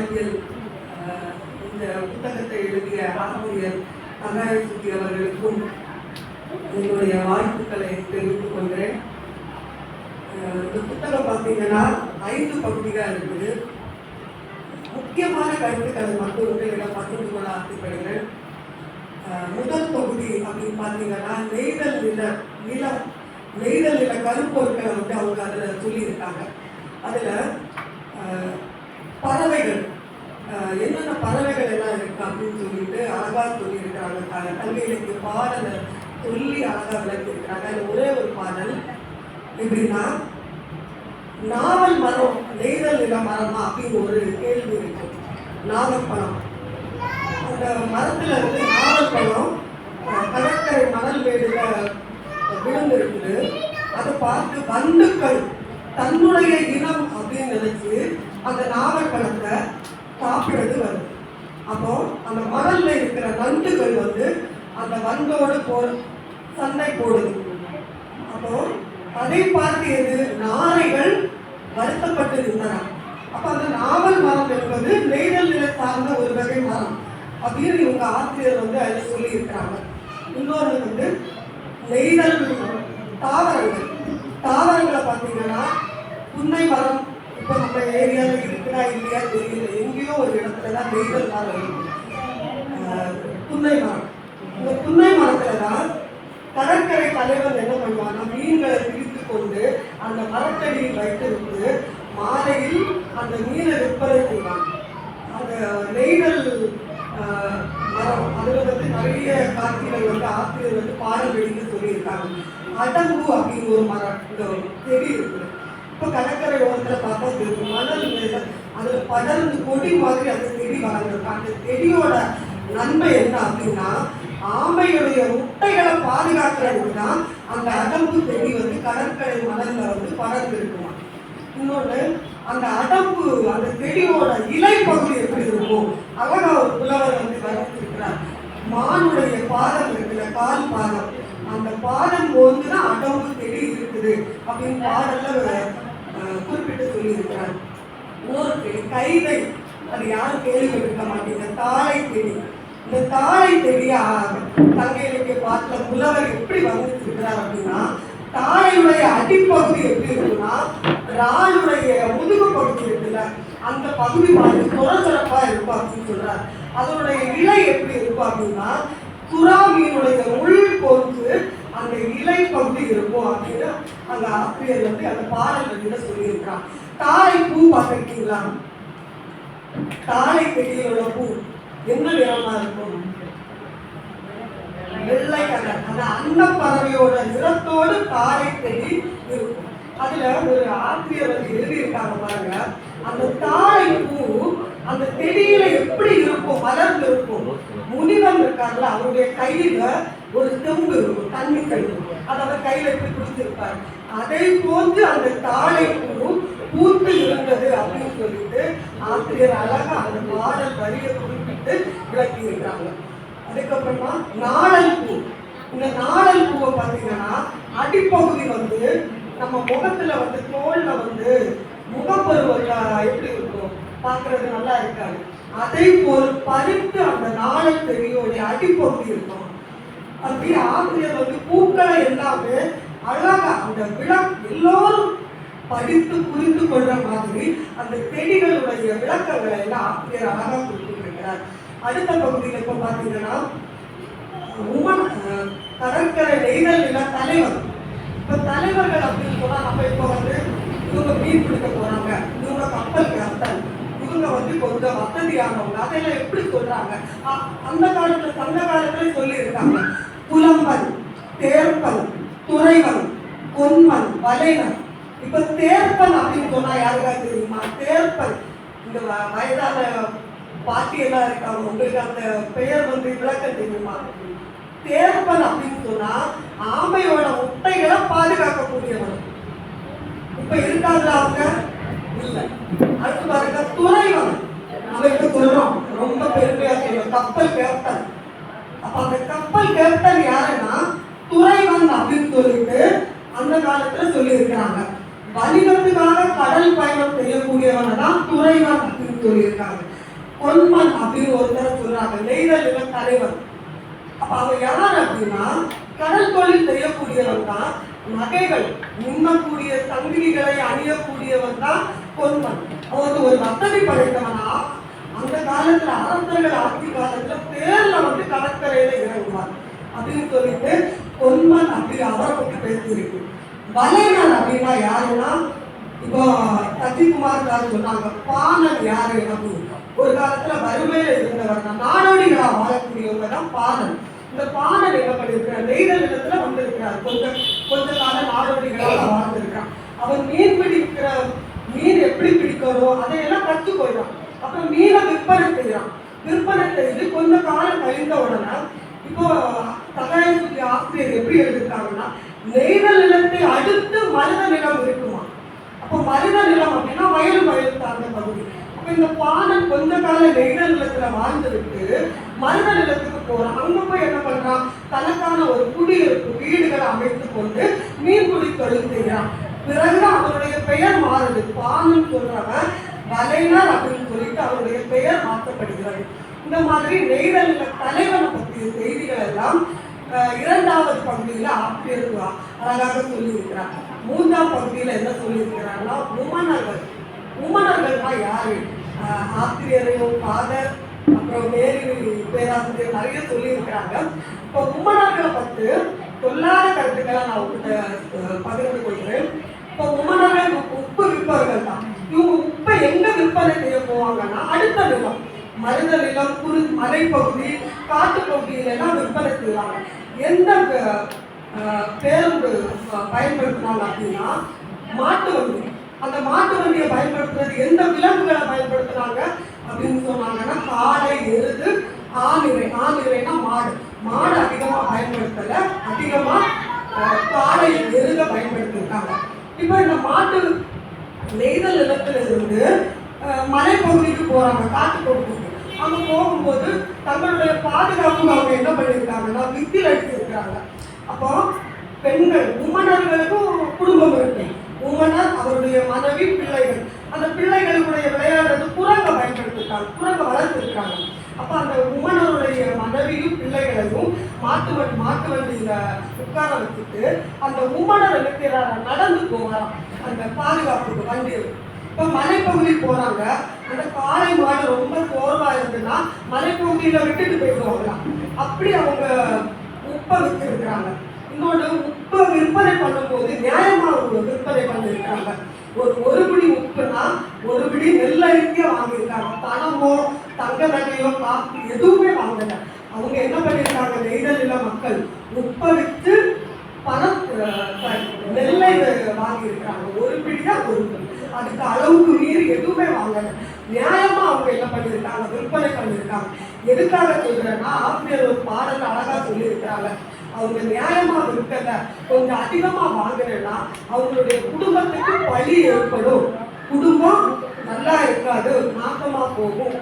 அறிவியல் இந்த புத்தகத்தை எழுதிய ஆசிரியர் அகாயசுத்தி அவர்களுக்கும் என்னுடைய வாழ்த்துக்களை தெரிவித்துக் கொள்கிறேன். இந்த புத்தகம் பார்த்தீங்கன்னா ஐந்து பகுதிகள் இருக்குது. முக்கியமான கருத்துக்களை மட்டும் உங்களிடம் பகிர்ந்து கொள்ள ஆசைப்படுகிறேன். முதல் தொகுதி அப்படின்னு பார்த்தீங்கன்னா நெய்தல் நில நிலம் நெய்தல் நில கருப்பொருட்களை வந்து அவங்க அதில் சொல்லியிருக்காங்க. அதில் பறவைகள் என்னென்ன பறவைகள் எல்லாம் இருக்கு அப்படின்னு சொல்லிட்டு அழகாக சொல்லியிருக்காங்க க- கல்வி பாடலை சொல்லி அழகாக விளக்கியிருக்கிறாங்க. அதில் ஒரே ஒரு பாடல். எப்படின்னா நாவல் மரம் நெய்தல் நில மரமா அப்படின்னு ஒரு கேள்வி இருக்கு. நாவல் பழம். அந்த மரத்தில் இருந்து நாவல் பழம் கடற்கரை மணல் மேடுல விழுந்திருக்குது அதை பார்த்து வண்டுக்கள் தன்னுடைய இனம் அப்படின்னு நினைச்சு அந்த நாவல் பழத்தை சாப்பிடுறது வருது. அப்போ அந்த மணல்ல இருக்கிற நண்டுகள் வந்து அந்த வண்டோடு போ சண்டை போடுது. அப்போ அதை பார்த்து எது நாரைகள் வருத்தப்பட்டு இருந்தன அப்போ அந்த நாவல் மரம் என்பது நெய்தல் நிலை சார்ந்த ஒரு வகை மரம். அப்படின்னு இவங்க ஆசிரியர் வந்து அதில் சொல்லி இருக்கிறாங்க இன்னொன்று வந்து நெய்தல் தாவரங்கள் தாவரங்களை பார்த்தீங்கன்னா புன்னை மரம் இப்போ நம்ம ஏரியாவில் இருக்குதா இல்லையா தெரியல எங்கேயோ ஒரு இடத்துல தான் மரம் புன்னை மரம் இந்த புன்னை மரத்தில் தான் கடற்கரை தலைவர் என்ன பண்ணுவாங்க மீன்களை பிடித்து கொண்டு அந்த மரத்தடியில் வைத்திருந்து மாலையில் அந்த மீனை விற்பனை செய்வாங்க அந்த நெய்தல் மரம் அதில் வந்து நிறைய காட்சிகள் வந்து ஆசிரியர் வந்து பாடல் வெளியிட்டு சொல்லியிருக்காங்க அடங்கு அப்படின்னு ஒரு மரம் இந்த செடி இருக்குது. இப்போ கடற்கரை ஓரத்தில் பார்த்தா தெரியும். மணல் மேல ஒரு படர்ந்து கொடி மாதிரி அந்த செடி வளர்ந்துருக்கு அந்த செடியோட நன்மை என்ன அப்படின்னா ஆமையுடைய முட்டைகளை பாதுகாக்கிறதுக்கு தான் அந்த அடம்பு செடி வந்து கடற்கரை மலர்ல வந்து படர்ந்து இருக்குமா இன்னொன்று அந்த அடம்பு அந்த செடியோட இலை பகுதி எப்படி இருக்கும்? அழகா ஒரு புலவர் வந்து வரைச்சிருக்கிறார் மானுடைய பாதம் இருக்குல்ல கால் பாதம். அந்த பாதம் போது தான் அடம்பு செடி இருக்குது அப்படின்னு பாடல்ல குறிப்பிட்டு சொல்லியிருக்கிறார். ஊருக்கு கைதை. அது யாரும் கேள்விப்பட்டிருக்க மாட்டேங்க தாழை தேடி. இந்த தாழை செடியா இலக்கிய பார்த்த புலவர் எப்படி வர்ணிச்சிருக்கிறார் அப்படின்னா தாழையுடைய அடிப்பகுதி எப்படி இருக்குன்னா ராளுடைய முதுகு பகுதி இருக்குல்ல அந்த பகுதி மாதிரி சுரசுரப்பா இருக்கும் அப்படின்னு சொல்றார். அதனுடைய இலை எப்படி இருக்கும் அப்படின்னா சுறா மீனுடைய உள் பொறுத்து அந்த இலை பகுதி இருக்கும் அப்படின்னு அந்த ஆசிரியர் வந்து அந்த பாடல்கள் சொல்லியிருக்கான் தாய் பூ பார்த்துருக்கீங்களா தாய் செடியோட பூ என்ன நிறமா இருக்கும்? வெள்ளை கலர். அந்த அந்த பறவையோட நிறத்தோடு தாயை பெட்டி இருக்கும். அதுல ஒரு ஆசிரியர் வந்து எழுதியிருக்காங்க பாருங்க. அந்த தாய் பூ அந்த செடியில எப்படி இருக்கும்? மலர்ந்து இருக்கும் முனிவன் இருக்காங்களா அவருடைய கையில ஒரு தெம்பு இருக்கும் தண்ணி கை அதை அவர் கையில் எப்படி பிடிச்சிருப்பார் அதை போன்று அந்த தாழை பூவும் பூத்து இருந்தது அப்படின்னு சொல்லிட்டு ஆசிரியர் அழகா அந்த பாடல் வரியை குறிப்பிட்டு விளக்கியிருக்காங்க அதுக்கப்புறமா நாடல் பூ. இந்த நாடல் பூவை பார்த்தீங்கன்னா அடிப்பகுதி வந்து நம்ம முகத்துல வந்து தோல்ல வந்து முகப்பருவம் எப்படி இருக்கும்? பார்க்கறது நல்லா இருக்காது. அதை போல் பறித்து அந்த நாடல் செடியோடைய அடிப்பகுதி இருக்கும். அப்படி ஆசிரியர் வந்து பூக்களை எல்லாமே அழகா அந்த விளக் எல்லோரும் படித்து புரிந்து கொள்ற மாதிரி அந்த செடிகளுடைய விளக்கங்களை எல்லாம் ஆசிரியர் அழகா கொடுத்துருக்கிறார். அடுத்த பகுதியில் இப்போ பார்த்தீங்கன்னா உமன் கடற்கரை நெய்தல் நில தலைவர். இப்போ தலைவர்கள் அப்படின்னு சொன்னால் நம்ம இப்போ வந்து இவங்க மீன் பிடிக்க போகிறாங்க இவங்க கப்பல் கேப்டன் இவங்க வந்து கொஞ்சம் வசதியானவங்க. அதெல்லாம் எப்படி சொல்கிறாங்க அந்த காலத்தில் அந்த காலத்துல சொல்லி இருக்காங்க புலம்பல் தேர்ப்பல் துறைவன் கொன்மல் வலைவன் இப்ப தேர்ப்பன் அப்படின்னு சொன்னா யாருக்காவது தெரியுமா? தேர்ப்பன் இந்த வ- வயதான பாட்டியெல்லாம் இருக்காங்க. உங்களுக்கு அந்த பெயர் வந்து விளக்கம் தெரியுமா? தேர்ப்பன் அப்படின்னு சொன்னா ஆமையோட முட்டைகளை பாதுகாக்கக்கூடியவன் இப்ப இருக்காங்களா அவங்க? இல்லை. அடுத்து பாருங்க துறைவன். நம்ம சொல்றோம் ரொம்ப பெருமையா சொல்றோம் கப்பல் கேப்டன் அப்ப அந்த கப்பல் கேப்டன் யாருன்னா துறைவன் அப்படின்னு சொல்லிட்டு அந்த காலத்துல சொல்லியிருக்கிறாங்க. வணிகத்துக்காக கடல் பயணம் செய்யக்கூடியவனை தான் துறைவன் அப்படின்னு சொல்லியிருக்காங்க. பொன்மன் அப்படின்னு ஒருத்தர் சொல்றாங்க. நெய்தல் நில தலைவர் அப்ப அவன் யார் அப்படின்னா கடல் தொழில் செய்யக்கூடியவன் தான் நகைகள் உண்ணக்கூடிய சங்கிலிகளை அணியக்கூடியவன் தான் பொன்மன். அவன் ஒரு வசதி படைத்தவனா அந்த காலத்துல அரசர்கள் ஆட்சி காலத்துல பேர்ல வந்து கடற்கரையில இறங்குவார். அப்படின்னு சொல்லிட்டு பொன்மன் அப்படி அவரை பற்றி பேசியிருக்கு. வலைநாள் அப்படின்னா யாருன்னா இப்போ சசிகுமார் சார் சொன்னாங்க பாணன் யாரு அப்படின்னு. ஒரு காலத்துல வறுமையில இருந்தவர் தான். நாடோடிகளா வாழக்கூடியவங்க தான் பாணன். இந்த பாணன் என்ன பண்ணிருக்கிறார் நெய்தல் இடத்துல வந்திருக்கிறார். கொஞ்சம் கொஞ்ச காலம் நாடோடிகளாக வாழ்ந்திருக்கிறான் அவன் மீன் பிடிக்கிற மீன் எப்படி பிடிக்கணும்? அதையெல்லாம் கற்றுக்கொள்றான். அப்புறம் மீனை விற்பனை செய்யறான் விற்பனை செய்து கொஞ்ச காலம் கழிந்த உடனே இப்போ சகாயத்துக்கு ஆசிரியர் எப்படி எழுதிருக்காங்கன்னா நெய்தல் நிலத்தை அடுத்து மருத நிலம் இருக்குமா? அப்போ மருத நிலம் அப்படின்னா வயல் வயல் சார்ந்த பகுதி. அப்போ இந்த பாணன் கொஞ்ச கால நெய்தல் நிலத்துல வாழ்ந்துவிட்டு மருத நிலத்துக்கு போறான். அங்க போய் என்ன பண்றான்? தனக்கான ஒரு குடியிருப்பு வீடுகளை அமைத்து கொண்டு மீன்பிடி தொழில் செய்யறான் பிறகு அவனுடைய பெயர் மாறுது. பாணன் சொல்றவன் வலைஞர் அப்படின்னு சொல்லிட்டு அவருடைய பெயர் மாற்றப்படுகிறது. இந்த மாதிரி நெய்தல் தலைவனை பற்றிய செய்திகள் எல்லாம் இரண்டாவது பகுதியில் ஆசிரியர் அழகாக சொல்லியிருக்கிறார். மூன்றாம் பகுதியில் என்ன சொல்லியிருக்கிறாங்கன்னா உமனர்கள். உமனர்கள்னா யாரு? அஹ், ஆசிரியரையும் ஃபாதர் அப்புறம் மேரி பேராசிரியர் நிறைய சொல்லியிருக்கிறாங்க. இப்போ உமனர்களை பற்றி சொல்லாத கருத்துக்களை நான் உங்ககிட்ட பகிர்ந்து கொள்கிறேன். இப்போ உமனர்கள் உப்பு விற்பவர்கள் தான் இவங்க இப்போ எங்க விற்பனை செய்ய போவாங்கன்னா அடுத்த நிலம் மருத நிலம் குறு மலைப்பகுதி காட்டுப்பகுதியில எல்லாம் விற்பனை செய்வாங்க எந்த பேருந்து பயன்படுத்தினாங்க அப்படின்னா மாட்டு வண்டி. அந்த மாட்டு வண்டியை பயன்படுத்துறது எந்த விலங்குகளை பயன்படுத்துறாங்க அப்படின்னு சொன்னாங்கன்னா காளை எருது ஆணிரை ஆணிரைனா மாடு. மாடு அதிகமாக பயன்படுத்தலை அதிகமாக காலை எருதை பயன்படுத்திருக்காங்க இப்போ இந்த மாட்டு நெய்தல் நிலத்துல இருந்து மலைப்பகுதிக்கு போகிறாங்க காட்டு பகுதிக்கு. அங்கே போகும்போது தங்களுடைய பாதுகாப்புக்கு அவங்க என்ன பண்ணியிருக்காங்கன்னா வித்தில் அடிச்சிருக்கிறாங்க. அப்போ பெண்கள் உமனர்களுக்கும் குடும்பம் இருக்கு. உமனர் அவருடைய மனைவி பிள்ளைகள். அந்த பிள்ளைகளுடைய விளையாடுறது குரங்க பயன்படுத்திருக்காங்க குரங்க வளர்த்துருக்காங்க. அப்போ அந்த உமனருடைய மாட்டு வண்டி மாட்டு உட்கார வச்சுட்டு அந்த உம்மனை என்ன நடந்து போவாராம் அந்த பாதுகாப்புக்கு வண்டி இப்போ மலைப்பகுதி போகிறாங்க அந்த காளை மாடு ரொம்ப சோர்வாக இருந்ததுன்னா மலைப்பகுதியில் விட்டுட்டு போயிடுவாங்களாம் அப்படி அவங்க உப்பை விற்றுருக்குறாங்க இன்னொன்று உப்பை விற்பனை பண்ணும்போது நியாயமாக அவங்க விற்பனை பண்ணியிருக்காங்க ஒரு ஒரு பிடி உப்புனா ஒரு பிடி நெல்லரிக்கே வாங்கியிருக்காங்க. பணமோ தங்க நகையோ காசு எதுவுமே வாங்கலை. அவங்க என்ன பண்ணியிருக்காங்க நெய்தல் நில மக்கள் உப்பை பணம் நெல்லை வாங்கியிருக்காங்க ஒரு பிடியா ஒரு பிடி. அதுக்கு அளவுக்கு மீறி எதுவுமே வாங்கல. நியாயமா அவங்க என்ன பண்ணியிருக்காங்க விற்பனை பண்ணியிருக்காங்க எதுக்காக சொல்றேன்னா ஆசிரியர் ஒரு பாடல் அழகா சொல்லியிருக்காங்க அவங்க நியாயமா விற்கல. கொஞ்சம் அதிகமா வாங்கினேன்னா அவங்களுடைய குடும்பத்துக்கு பழி ஏற்படும். குடும்பம் நல்லா இருக்காது நாசமா போகும்.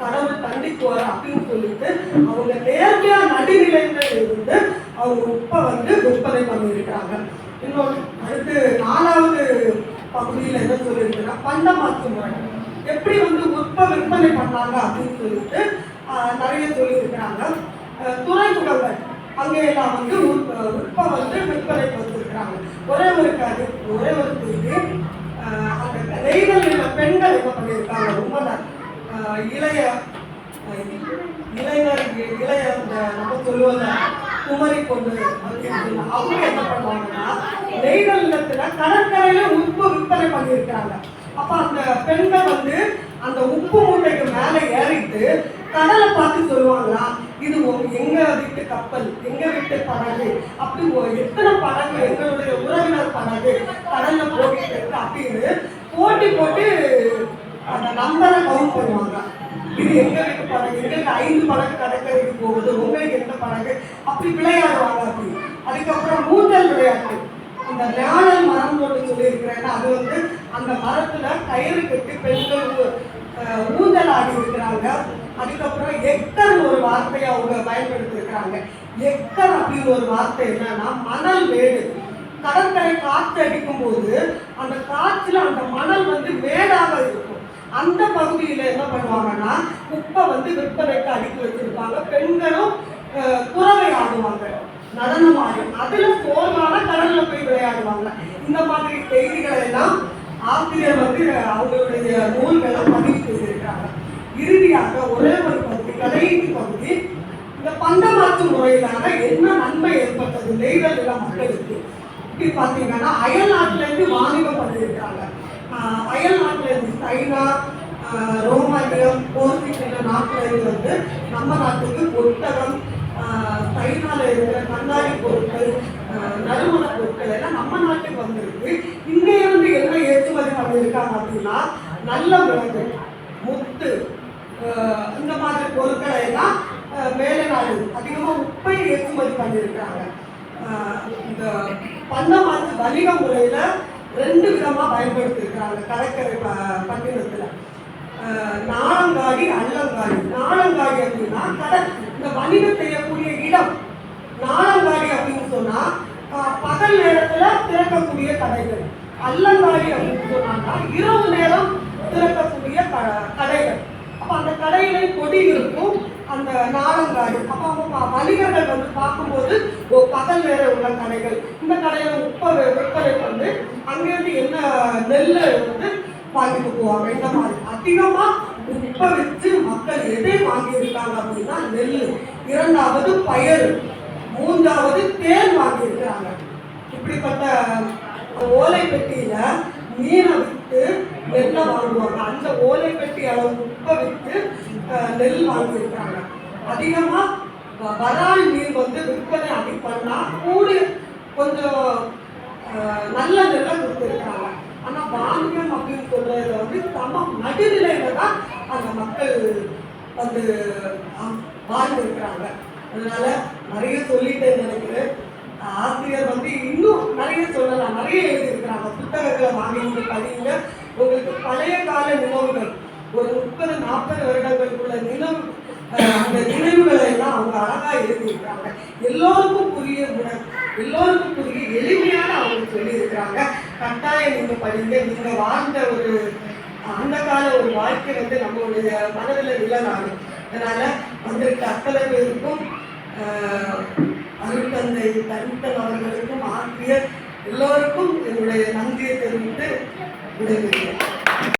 கடவுள் தண்டிக்குவார் அப்படின்னு சொல்லிட்டு அவங்க நேர்மையா நடுநிலைகள் இருந்து அவங்க உப்பை வந்து விற்பனை பண்ணியிருக்காங்க இன்னொன்று அடுத்து நாலாவது பகுதியில் என்ன சொல்லியிருக்குன்னா பண்டமாத்து முறை எப்படி வந்து உற்ப விற்பனை பண்ணாங்க அப்படின்னு சொல்லிட்டு நிறைய சொல்லியிருக்கிறாங்க. துறைமுகங்கள் அங்கே எல்லாம் வந்து உற்ப வந்து விற்பனை வச்சிருக்கிறாங்க ஒரே ஒரு கரு ஒரே ஒரு அந்த நெய்தல் பெண்கள் என்ன பண்ணியிருக்காங்க? ரொம்ப ஆஹ், இளைய ஆஹ், இளைஞர் இளைய அந்த நம்ம சொல்லுவோம்ல குமரி கொண்டு அவங்க என்ன பண்ணுவாங்கன்னா நெய்தல் நிலத்துல கடற்கரையில உப்பு விற்பனை பண்ணியிருக்காங்க அப்ப அந்த பெண்கள் வந்து அந்த உப்பு மூட்டைக்கு மேல ஏறிட்டு கடலை பார்த்து சொல்லுவாங்களா இது எங்க வீட்டு கப்பல் எங்க வீட்டு படகு அப்படி எத்தனை படகு எங்களுடைய உறவினர் படகு கடல்ல போயிட்டு இருக்கு அப்படின்னு போட்டி போட்டு அந்த நம்பரை கவுண்ட் பண்ணுவாங்க. இது எங்களுக்கு வீட்டு படகு எங்களுக்கு ஐந்து படகு கடற்கரைக்கு போகுது. உங்களுக்கு எந்த படகு அப்படி விளையாடுவாங்க அப்படி. அதுக்கப்புறம் மூந்தல் விளையாட்டு. அந்த ஞானல் மரம் ஒன்று சொல்லியிருக்கிறேன்னா அது வந்து அந்த மரத்தில் கயிறு கட்டி பெண்கள் ஊந்தல் ஆடி இருக்கிறாங்க. அதுக்கப்புறம் எக்கர் ஒரு வார்த்தையை அவங்க பயன்படுத்தியிருக்கிறாங்க. எக்கர் அப்படின்னு ஒரு வார்த்தை என்னன்னா மணல் வேடு கடற்கரை காற்று அடிக்கும் போது அந்த காற்றுல அந்த மணல் வந்து மேடாக இருக்கும். அந்த பகுதியில என்ன பண்ணுவாங்கன்னா குப்பை வந்து விற்பனைக்கு அடுக்கி வச்சிருப்பாங்க. பெண்களும் குறவை ஆடுவாங்க நடனம் ஆடும் அதுல போர்வான கடல்ல போய் விளையாடுவாங்க. இந்த மாதிரி செய்திகளை எல்லாம் ஆசிரியர் வந்து அவங்களுடைய நூல்களை பதிவு செய்திருக்காங்க. இறுதியாக ஒரே ஒரு பகுதி கடைசி பகுதி இந்த பண்டமாற்று முறையிலான என்ன நன்மை ஏற்பட்டது நெய்தல் மக்களுக்கு? எப்படி பார்த்தீங்கன்னா அயல் நாட்டிலேருந்து வாணிபம் பண்ணியிருக்காங்க அயல் நாட்டிலேருந்து சைனா ரோமானியம் போர்ச்சுகல் நாட்டிலேருந்து வந்து நம்ம நாட்டுக்கு ஒட்டகம் ஆஹ் சைனால இருக்கிற கண்ணாடி பொருட்கள் நறுமண பொருட்கள் எல்லாம் நம்ம நாட்டுக்கு வந்திருக்கு. இங்கே இருந்து என்ன ஏற்றுமதி பண்ணியிருக்காங்க அப்படின்னா நல்ல விலங்கு முத்து இந்த மாதிரி பொருட்களை எல்லாம் மேலே நாடு அதிகமாக உப்பை ஏற்றுமதி பண்ணியிருக்காங்க. இந்த பண்டமாற்று வணிக முறையில் ரெண்டு விதமாக பயன்படுத்தியிருக்காங்க கடற்கரை ப- பட்டினத்தில். நாளங்காடி அல்லங்காடி. நாளங்காடி அப்படின்னா கடல். இந்த வணிகம் செய்யக்கூடிய இடம். நாளங்காடி அப்படின்னு சொன்னால் பகல் நேரத்தில் திறக்கக்கூடிய கடைகள். அல்லங்காடி அப்படின்னு சொன்னாங்கன்னா இரவு நேரம் திறக்கக்கூடிய க- கடைகள். அப்போ அந்த கடையில கொடி இருக்கும். அந்த நாடங்காடு அப்போ அவங்க வணிகர்கள் வந்து பார்க்கும்போது ஓ பகல் வேற உள்ள கடைகள். இந்த கடையில் உப்ப விற்பனை வந்து அங்கேருந்து என்ன நெல்லை வந்து வாங்கிட்டு போவாங்க. இந்த மாதிரி. அதிகமாக உப்ப வச்சு மக்கள் எதை வாங்கியிருக்காங்க அப்படின்னா நெல். இரண்டாவது பயறு. மூன்றாவது தேன் வாங்கியிருக்கிறாங்க. இப்படிப்பட்ட ஓலை பெட்டியில மீனை விட்டு நெல்லை வாங்குவாங்க அந்த ஓலை பெட்டி அளவு உப்பை விற்று நெல் வாங்கியிருக்காங்க அதிகமாக வ- வரால் நீர் வந்து விற்பனை அடி பண்ணால் கூடி கொஞ்சம் நல்ல நெல்லை கொடுத்துருக்காங்க. ஆனால் வாணிகம் அப்படின்னு சொல்கிறத வந்து தம நடுநிலையில தான் அந்த மக்கள் வந்து வாழ்ந்துருக்கிறாங்க. அதனால நிறைய சொல்லிட்டேன்னு நினைக்கிறேன். ஆசிரியர் வந்து இன்னும் நிறைய சொல்லலாம். நிறைய எழுதியிருக்கிறாங்க. புத்தகங்களை வாங்கிட்டு படிங்க. உங்களுக்கு பழைய கால நினைவுகள் ஒரு முப்பது நாற்பது வருடங்களுக்குள்ள நினைவு அந்த நினைவுகளை எல்லாம் அவங்க அழகா எழுதியிருக்கிறாங்க. எல்லோருக்கும் புரிய எல்லோருக்கும் புரிய எளிமையான அவங்க சொல்லியிருக்கிறாங்க. கட்டாயம் நீங்க படிங்க நீங்க வாழ்ந்த ஒரு அந்த கால ஒரு வாழ்க்கை வந்து நம்மளுடைய மனதில் நிலநாடும் அதனால வந்திருக்க அத்தனை பேருக்கும் ஆஹ், அருட்தந்தை தனித்தன் அவர்களுக்கும் ஆசிரியர் எல்லோருக்கும் என்னுடைய நன்றியை தெரிவித்து Obrigada.